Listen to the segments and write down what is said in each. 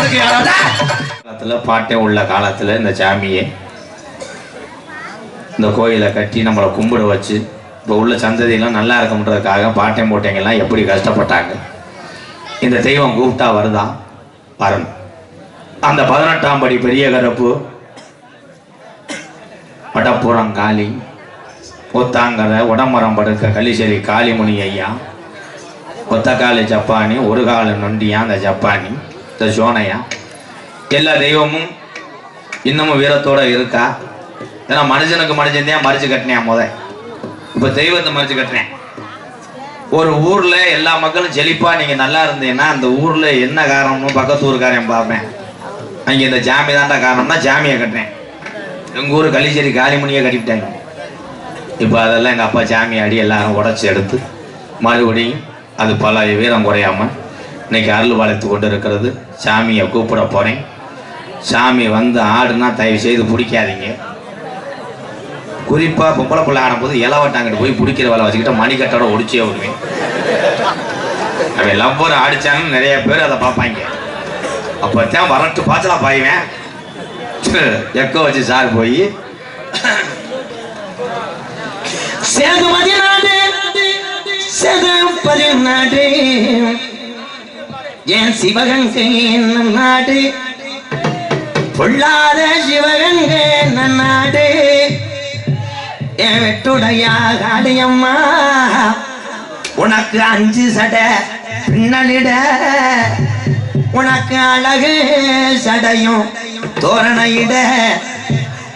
காலத்துல காலத்தில் பாட்டே உள்ள காலத்தில் இந்த சாமியை இந்த கோயிலை கட்டி நம்மளை கும்பிட வச்சு இப்போ உள்ள சந்ததியெல்லாம் நல்லா இருக்கும்ன்றதுக்காக பாட்டையும் போட்டைங்கெல்லாம் எப்படி கஷ்டப்பட்டாங்க? இந்த தெய்வம் கூப்பிட்டா வருதா? வரணும். அந்த பதினெட்டாம் படி பெரிய கரப்பு வடப்புறம் காளி ஒத்தாங்கரை உடம்பரம் படுக்க கள்ளிச்சேரி காளிமுனி ஐயா ஒத்தக்காலி ஜப்பானி ஒரு கால நொண்டியா அந்த ஜப்பானி. இந்த சோனையா எல்லா தெய்வமும் இன்னமும் வீரத்தோட இருக்கா? ஏன்னா மனுஷனுக்கு மனுஷன் தான் மறிச்சு கட்டினேன் முத. இப்போ தெய்வத்தை மறிச்சு கட்டினேன். ஒரு ஊர்ல எல்லா மக்களும் செழிப்பா நீங்க நல்லா இருந்தீங்கன்னா அந்த ஊர்ல என்ன காரணம்னு பக்கத்து ஊருக்காரன் பார்ப்பேன். அங்க இந்த ஜாமி தான்டா காரணம்னா ஜாமியை கட்டினேன். எங்க ஊர் கள்ளிச்சேரி காளிமணியை கட்டிவிட்டாங்க. இப்போ அதெல்லாம் எங்கள் அப்பா ஜாமி அடி எல்லாரும் உடச்சி எடுத்து மறுபடியும் அது பல வீரம் குறையாம இன்னைக்கு அருள் வளர்த்து கொண்டு இருக்கிறது. சாமியை கூப்பிட போகிறேன் சாமி வந்து ஆடுனா தயவு செய்து பிடிக்காதீங்க. குறிப்பாக பொம்பளை பிள்ளை ஆடும்போது இலவட்டாங்கிட்டு போய் பிடிக்கிற வேலை வச்சுக்கிட்டு மணிக்கட்டோட ஒடிச்சே விடுவேன். அவன் லவ்வர் ஆடிச்சாங்கன்னு நிறைய பேர் அதை பார்ப்பாங்க. அப்போ தான் வரட்டு பாய்ச்சலாம் பாய்வேன். எக்கோ வச்சு சார் போய். சேது நாடு சேது பதினாடு என் சிவகங்கை என்னும் நாடு பொல்லாத சிவகங்கை என்னும் நாடு என் வெட்டுடையா காளியம்மா உனக்கு அஞ்சு சடை பின்னலிட. உனக்கு அழகு சடையும் தோரணையிட.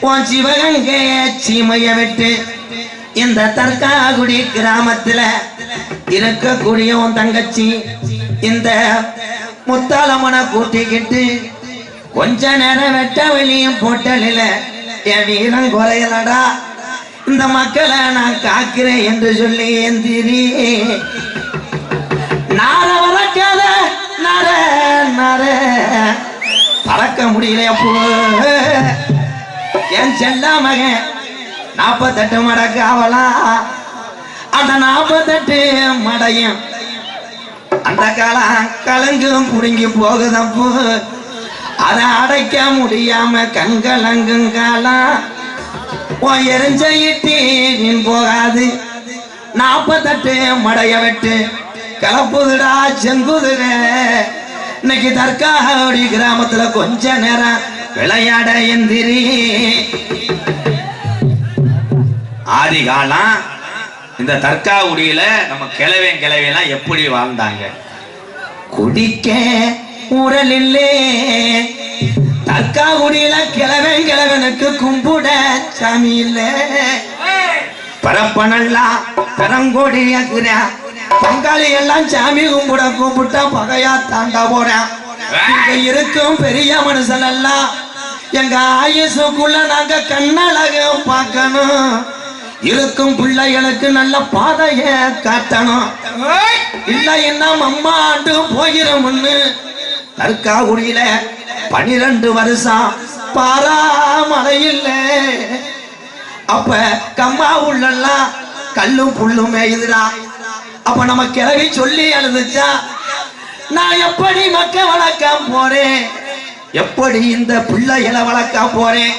உன் சிவகங்கைய சீமைய விட்டு இந்த தர்காகுடி கிராமத்துல இருக்கக்கூடிய உன் தங்கச்சி இந்த முத்தாளம்மனை கூட்டிக்கிட்டு கொஞ்ச நேரம் வெட்ட வெளியும் போட்டலில என் வீரம் குறையலடா இந்த மக்களை நான் காக்கிறேன் என்று சொல்லி எந்திரி நார வளர்க்காத நார நார. பறக்க முடியல அப்போ என் செல்ல மகன் நாற்பத்தெட்டு மடக்கு அவலாம் அந்த நாற்பத்தெட்டு மடையும் அந்த காலம் கலங்கும் புடுங்கி போகுதப்போ அதை அடைக்க முடியாம கண்கலங்கும் காலம். உன் எரிஞ்ச இட்டி போகாது. நாற்பத்தெட்டு மடைய வெட்டு. கலப்புதுடா செங்குதுக இன்னைக்கு தற்காடி கிராமத்துல கொஞ்ச நேரம் விளையாட எந்திரி. ஆதிகாலம் இந்த இந்த தற்காகுடியில நம்ம கிளவேன் கிளவேலாம் எப்படி வாழ்ந்தாங்க? குடிக்க உடலில்லே தற்காகுடியில கிழவன் கிழவனுக்கு கும்பிட சாமி இல்லை. பரப்பனெல்லாம் பெரங்கோடியாக்குற பங்காளி எல்லாம் சாமி கும்பிட கும்பிட்டா பகையா தாண்டா போறேன் இங்க இருக்கும் பெரிய மனுஷன் எல்லாம் எங்க ஆயுசுக்குள்ள நாங்க கண்ணழக பார்க்கணும். இருக்கும் பிள்ளைகளுக்கு நல்ல பாதைய காட்டணும். இல்ல என்ன அம்மாண்டு போகிறோம்னு? தற்காகுடியில பனிரெண்டு வருஷம் பாராமலையில் அப்ப கம்மா உள்ளெல்லாம் கல்லும் புல்லும் மேயுதுடா. அப்ப நம்ம கிளவி சொல்லி அழுதுச்சா நான் எப்படி மக்க வளர்க்க போறேன்? எப்படி இந்த பிள்ளைகளை வளர்க்க போறேன்?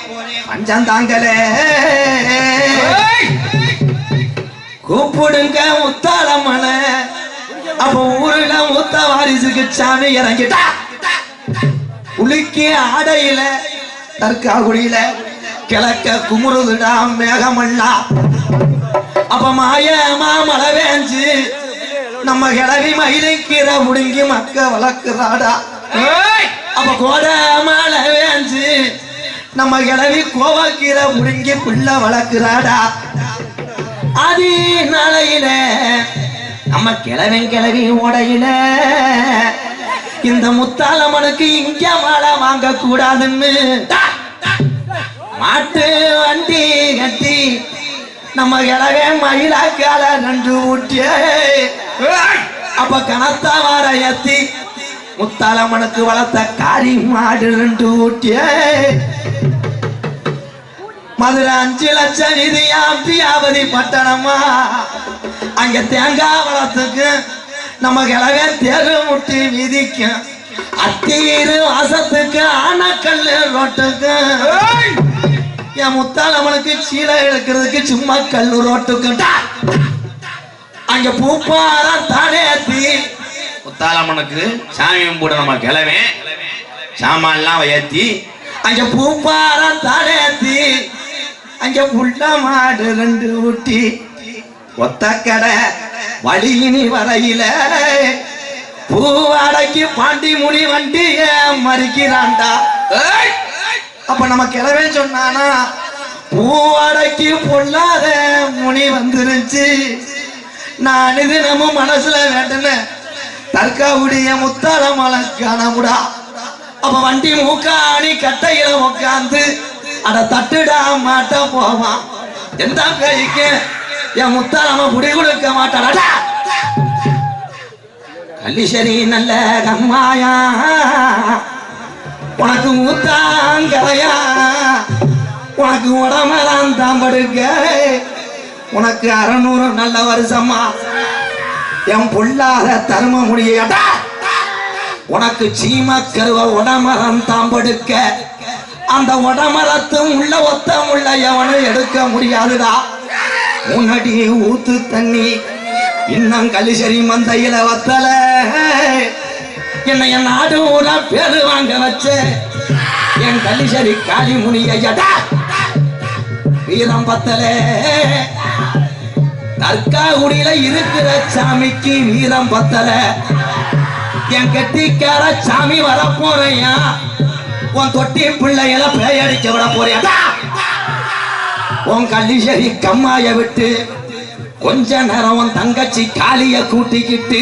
பஞ்சம் தாங்கலே கூப்பிடுங்க முத்தாளம்மன. அப்ப ஊருல முத்த வாரிசுக்கு சாமி இறங்கிட்டா உலுக்கி ஆடையில தற்காகுடியில கிழக்க குமுறுதுடா மேகமல்லா. அப்ப மாயமா மழை வேஞ்சு நம்ம கிளவி மயிலைக்கீரை முடுங்கி மக்க வளர்க்குறாடா. அப்ப கோட மழை வேஞ்சு நம்ம கிளவி கோவக்கீரை முடுங்கி புள்ள வளர்க்குறாடா? அது நாளையில நம்ம கிழவன் கிழவி ஓடையில இந்த முத்தாளம்மனுக்கு இங்க மாலை வாங்க கூடாதுன்னு மாட்டு வண்டி கட்டி நம்ம கிழவே மயிலாக்கால நன்று ஊட்டிய. அப்ப கனத்தா வார முத்தாளம்மனுக்கு வளர்த்த காரி மாடு ரெண்டு ஊட்டிய. மதுரை அஞ்சு லட்சம் நிதியாம் பியாவதி பட்டணமா? அங்க தேங்காய் வளத்துக்கு நம்ம கிழவே தெரு முட்டி விதிக்கும் அத்தீரு வாசத்துக்கு ஆனக்கல்லு ரோட்டுக்கு. என் முத்தாளம்மனுக்கு சீலை எடுக்கிறதுக்கு சும்மா கல்லு ரோட்டுக்கு. அங்க பூப்பாரம் தானேத்தி முத்தாலம்மனுக்கு சாமி கும்பிட நம்ம கிளவே. சாமான்லாம் ஏத்தி அங்க பூப்பாரம் தானேத்தி அங்க புள்ள மாடு ரெண்டு ஊட்டி ஒத்த கடை வழியினி வரையில பூவாடைக்கு பாண்டி முனி வண்டி மறிக்கிறான்டா ஏய்! அப்ப நம்ம கிளவே சொன்னானா பூவாடைக்கு பொல்லாத முனி வந்துருச்சு. நான் இது நம்ம மனசுல வேண்டுன தற்காவுடைய முத்தாள மலை காணமுடா. அப்ப வண்டி மூக்காணி கட்டையில உட்காந்து அட தட்டுடா மாட்ட போவான் எந்த கைக்கு என் முத்தாளம புடி கொடுக்க மாட்டாடா கல்லிசரி நல்ல கம்மாயா. உனக்கு மூத்தாங்கலையா உனக்கு உடம்பெல்லாம் தான் படுக்க உனக்கு அறநூறு நல்ல வருஷமா என் பொல்லாத தரும முடியடா உனக்கு சீம கருவ உடமரம் தான் படுக்க அந்த உடமரத்தும் உள்ள ஒத்தம் உள்ள எவனும் எடுக்க முடியாதுடா. முன்னாடி ஊத்து தண்ணி இன்னும் கலிசரி மந்தையில வத்தல. என்னை என் நாடு ஊரா பேரு வாங்க வச்ச. என் கலிசரி காளி முனியடா வீரம் பத்தலே. தர்காகுடியில இருக்கிற சாமிக்கு வீரம் பத்தல. என் கட்டிக்கார சாமி வர போறையா உன் தொட்டி பிள்ளைகள பேயடிக்க விட போறியா உன் கள்ளிசரி கம்மாய விட்டு கொஞ்ச நேரம் உன் தங்கச்சி காளிய கூட்டிக்கிட்டு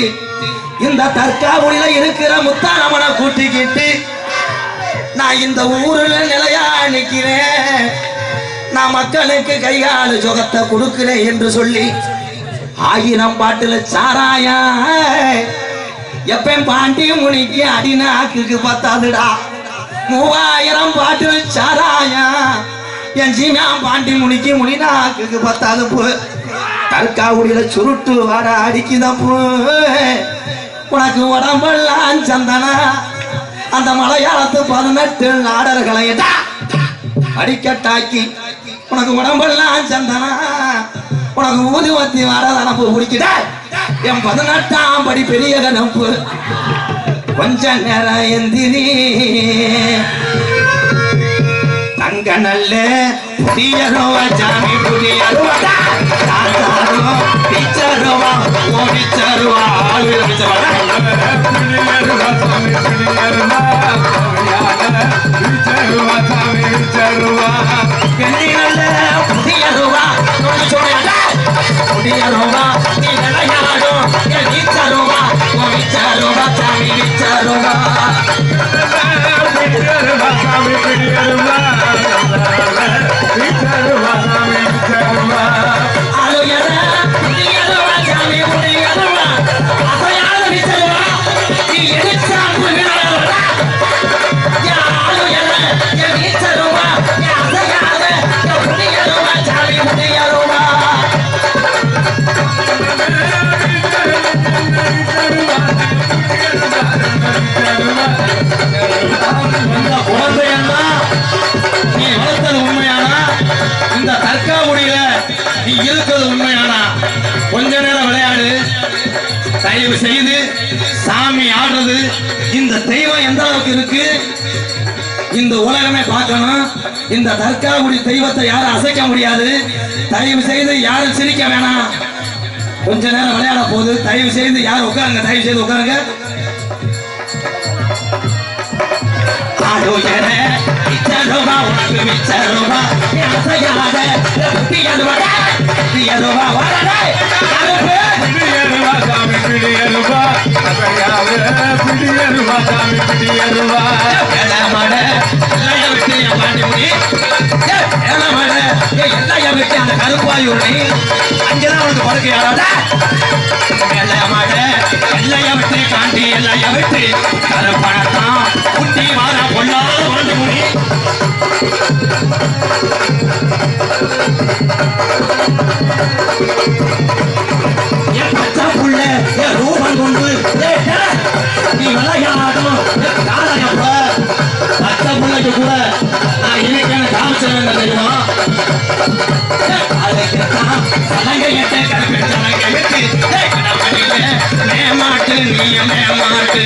இந்த தற்காவுல இருக்கிற முத்தாரமனை கூட்டிக்கிட்டு நான் இந்த ஊருல நிலையா நிக்கிறேன். நான் மக்களுக்கு கைகால சுகத்தை கொடுக்கிறேன் என்று சொல்லி ஆயிரம் பாட்டுல சாராயா. எப்பயும் பாண்டிய முனிக்கு அடிநாக்குக்கு பத்தாதுடா. மூவாயிரம் பாட்டு சாராயா. என் சீமா பாண்டி முனிக்கு முனிநாக்குக்கு பத்தாது போ. தற்காவுடியில சுருட்டு வர அடிக்குதான் போ. உனக்கு உடம்பெல்லாம் சந்தனா. அந்த மலையாளத்து பதினெட்டு நாடர்களை அடிக்கட்டாக்கி உனக்கு உடம்பெல்லாம் சந்தனா. உனக்கு ஊதுவத்தி வர நனப்பு பிடிக்கிட என் பதினெட்டாம் படி பெரிய கணப்பு. கொஞ்ச நேரம் எந்திரி. தங்க நல்ல புதியருவா சாமி புதியருவா தாத்தாரோ பிச்சருவா பிச்சருவா ஆளு பிச்சருவா பெண்ணினல்ல புதியருவா ஒன்று சொல்லுடா புதியருவா நீ விளையாடும் என் வீச்சருவா இருக்கிறது உண்மையானா? கொஞ்ச நேரம் விளையாடு. தயவு செய்து சாமி ஆடுறது. இந்த தெய்வம் எந்த அளவுக்கு இருக்கு? இந்த உலகமே பார்க்கணும். இந்த தற்காகுடி தெய்வத்தை யாரும் அசைக்க முடியாது. தயவு செய்து யாரும் சிரிக்க வேணாம். கொஞ்ச நேரம் விளையாட போகுது தயவு செய்து யாரும் உட்காருங்க தயவு செய்து உட்காருங்க. ஆளுயர இச்சருவா உனக்கு மிச்சருவா அசையாத. புத்தியருவா வரடே கருப்பு வேளமட எல்லைய விட்டு என் பாண்டி முடி வேளமட எல்லைய வச்சு அந்த கருப்பாய் கருப்பாயுனை அங்கதான் உனக்கு படுக்க யாரோட வேளமட எல்லைய விட்டு காண்டி எல்லைய விட்டு கருப்பணத்தான் குட்டி மாற பொல்லாத பாண்டி முடி. எப்ப மேமாட்டு நீ மேமாட்டு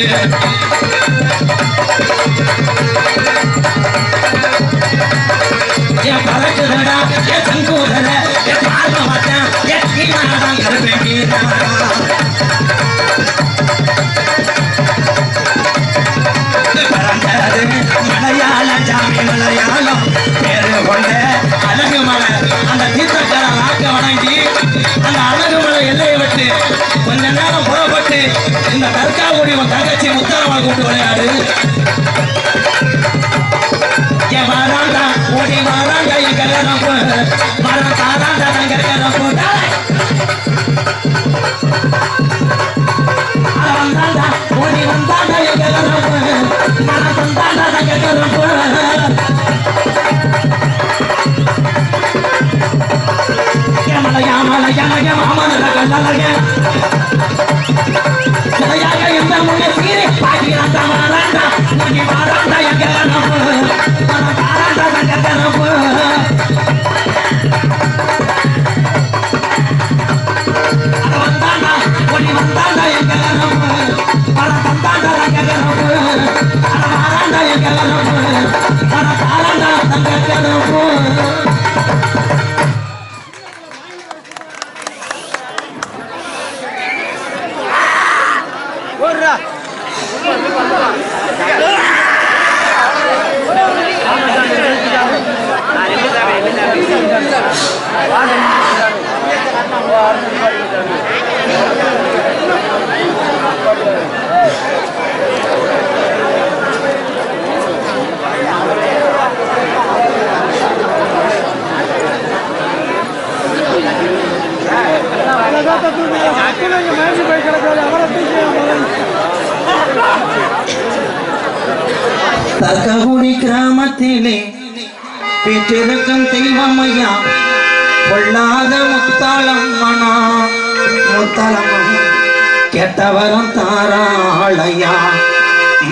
என் பறக்குதடா என் சங்கூதர என் பார்வை மாட்டான் என் தீமானதான் கருப்பேன் நீ தற்காவுடி உன் தங்கச்சி முத்தரமா கூப்பிட்டு விளையாடு. என் வாராண்டா ஓடி வாராண்டா என் கல்யாணம் மரம் தாராண்டா நான் கல்யாணம் வந்தாண்டா ஓடி வந்தாண்டா என் கல்யாணம் மரம் வந்தாண்டா நான் கல்யாணம் யாமல யாமல யாமல யாமல கல்லலக சதையாக எந்த முன்னே சீரி பாக்கியான் தமாராண்டா முனி மாராண்டா என் கல்யாணம் மரம் தாராண்டா நான் கல்யாணம் வந்தாண்டா ஓடி வந்தாண்டா என் கல்யாணம் மரம் வந்தாண்டா நான் கல்யாணம் அட மாராண்டா என் கல்யாணம் மரம் தாராண்டா நான் கல்யாணம் தர்ககுடி கிராமத்திலே பெற்றிருக்கும் தெய்வமையா பொல்லாத முத்தாளம்மனா முத்தாளம் கெட்டவரம் தாராளையா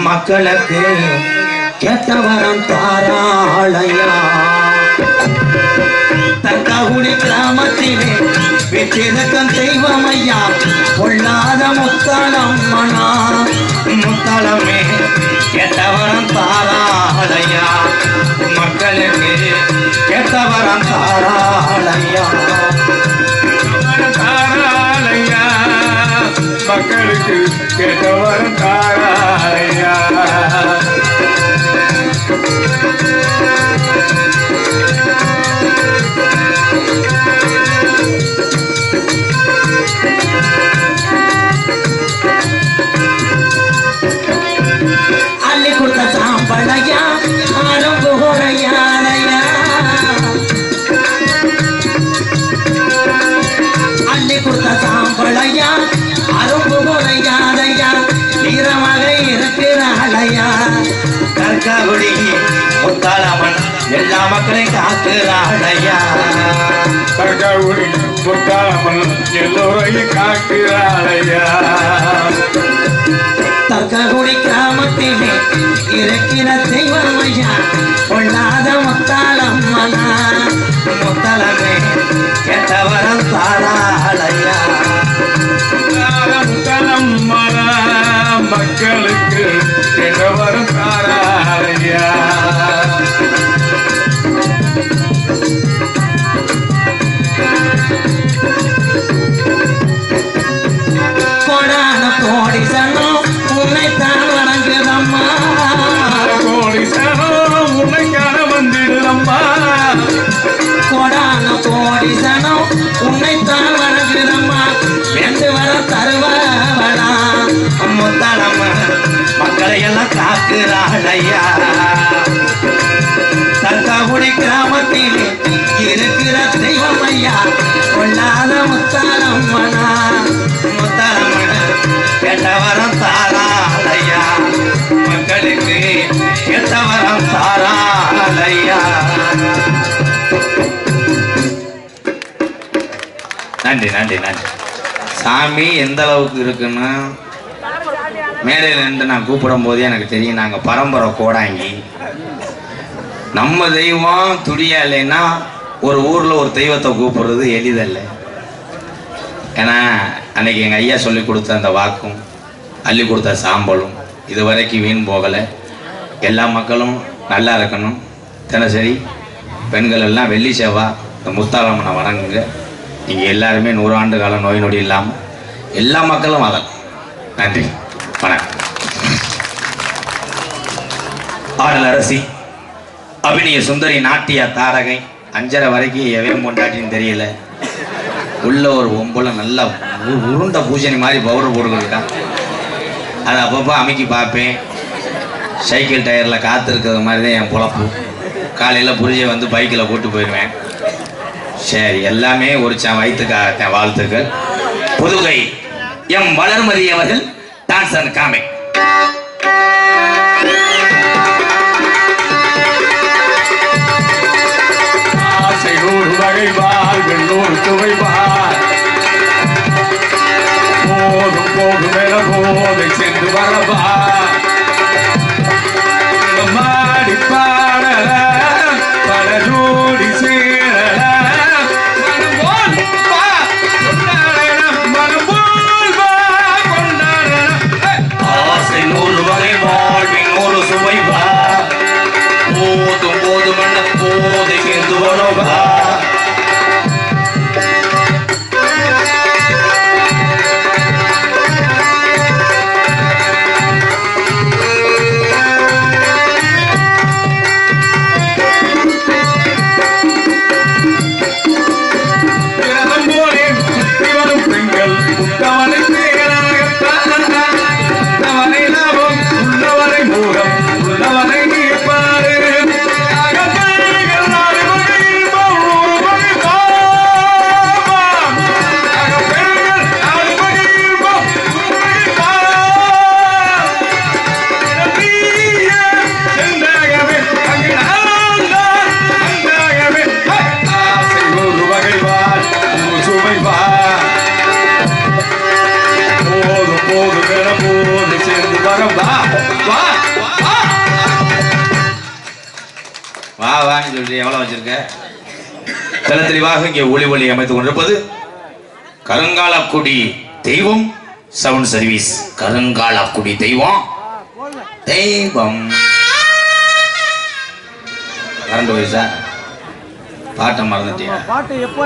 மக்களுக்கு கெட்டவரம் தாராளையா. தர்ககுடி கிராமத்திலே பெற்றிருக்கும் தெய்வம் ஐயா பொல்லாத முத்தாளம் மனா முத்தாளமே கெட்டவரம் தாராளையா மக்களையும் காக்குறாளையா தகவுடி முத்தாமல் எல்லோரையும் காக்கிறாளையா தற்ககுடி கிராமத்திலே இருக்கிற தெய்வம் ஐயா பொல்லாத முத்தாளம்மனா. முத்தாளமே கெட்டவரம் தாரா. ஐயா. தற்காகுடி கிராமத்தில் இருக்கிற தெய்வம் ஐயா. கொள்ளாத முத்தாளம்மனா முத்தாளம்மன கெட்டவரம் தாராலையா மக்களுக்கு கெட்டவரம் தாராலையா நன்றி நன்றி நன்றி. சாமி எந்த அளவுக்கு இருக்குன்னா மேடையில் நின்று நான் கூப்பிடும் போதே எனக்கு தெரியும் நாங்கள் பரம்பரை கோடாங்கி. நம்ம தெய்வம் துடியா இல்லைன்னா ஒரு ஊரில் ஒரு தெய்வத்தை கூப்பிடுறது எளிதல்ல. ஏன்னா அன்னைக்கு எங்கள் ஐயா சொல்லி கொடுத்த அந்த வாக்கும் அள்ளி கொடுத்த சாம்பலும் இது வரைக்கும் வீண் போகலை. எல்லா மக்களும் நல்லா இருக்கணும். தினசரி பெண்கள் எல்லாம் வெள்ளி செவ்வாய் இந்த முத்தாளம்மனை வணங்குங்க. நீங்கள் எல்லாருமே நூறாண்டு காலம் நோய் நொடி இல்லாமல் எல்லா மக்களும் வளரும் நன்றி. வணக்கம். ஆடல் அரசி அபிநய சுந்தரி நாட்டிய தாரகை அஞ்சரை வரைக்கும் எவன் கொண்டாட்டின்னு தெரியல. உள்ள ஒரு ஒம்பளை நல்லா உருண்ட பூஜனை மாதிரி பவுடர் போட்டுக்கிட்டான் அதை அப்பப்போ அமைக்கி பார்ப்பேன். சைக்கிள் டயரில் காத்திருக்கிறது மாதிரி தான் என் பொழப்பு. காலையில் புரிஜை வந்து பைக்கில் கூட்டு போயிடுவேன். சரி எல்லாமே ஒரு ச வயிற்றுக்காக வாழ்த்துக்கள். புதுகை எம் வளர்மதி அவர்கள் டான்ஸ் அண்ட் காமிக் ஆசை நூறு வகை வாழ்கள் நூறு துவை வாழ் போதும் போதும் என போதை சென்று வரவா சொல்லிட்டு எவ்வளோ வச்சிருக்க? தெல தெளிவாக இங்கே ஒளி ஒளி அமைத்துக் கொண்டிருப்பது கருங்காலக்குடி தெய்வம் சவுண்ட் சர்வீஸ். கருங்காலக்குடி தெய்வம் தெய்வம். கரண்ட் வயசா பாட்டை மறந்துட்டியா? பாட்டு எப்போ